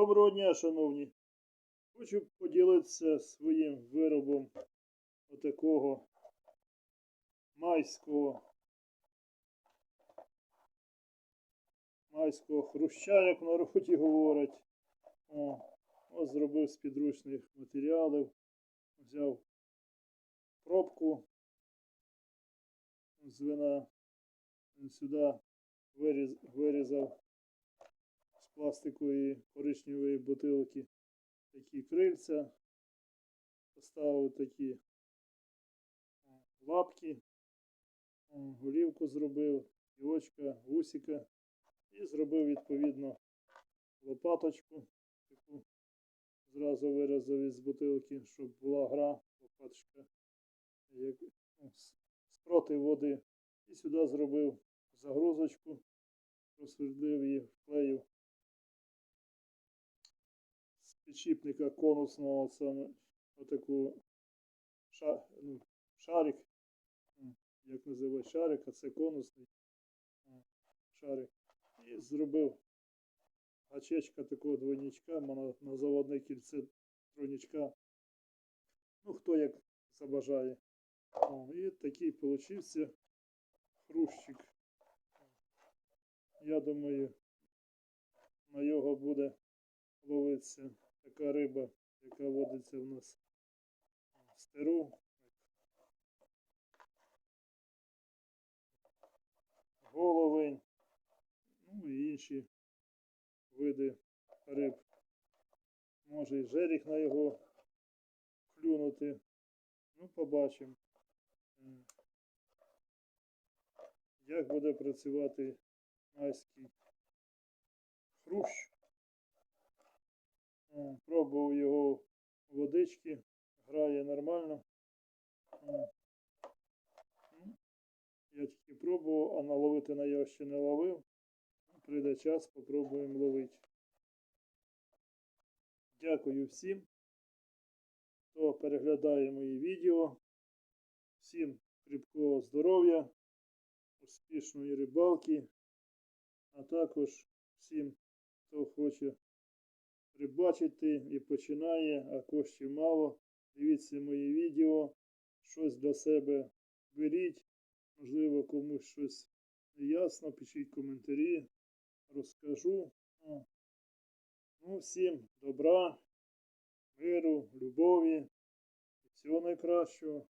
Доброго дня, шановні. Хочу поділитися своїм виробом отакого майського майського хруща, як в народі говорять. О, ось зробив з підручних матеріалів. Взяв пробку з вина сюди виріз, вирізав з пластикової коричневої бутилки. Такі крильця, поставив такі лапки, голівку зробив, кілочка, вусика. І зробив відповідно лопаточку, таку зразу виразив із бутилки, щоб була гра, лопаточка як, ну, спроти води. І сюди зробив загрузочку, просвердлив її, вклеїв підшипника конусного саме отаку ша, ну, шарик, як називають шарик, а це конусний шарик. І зробив гачечка такого двойничка, на, на заводне кільце тройничка. Ну, хто як забажає. О, і такий получився хрущик. Я думаю, на його буде ловитися така риба, яка водиться в нас в стеру. Головень, ну і інші види риб. Може і жеріх на його клюнути. Ну, побачимо. Як буде працювати майський хрущ. Пробував його водички, грає нормально. Ну, Я тільки пробував, а наловити на його ще не ловив. Прийде час, попробуємо ловити. Дякую всім, хто переглядає мої відео. Всім кріпкого здоров'я, успішної рибалки, а також всім, хто хоче рибачити і починає, а коштів мало. Дивіться мої відео, щось для себе беріть. Можливо, комусь щось не ясно, пишіть коментарі, розкажу. Ну, всім добра, миру, любові і всього найкращого.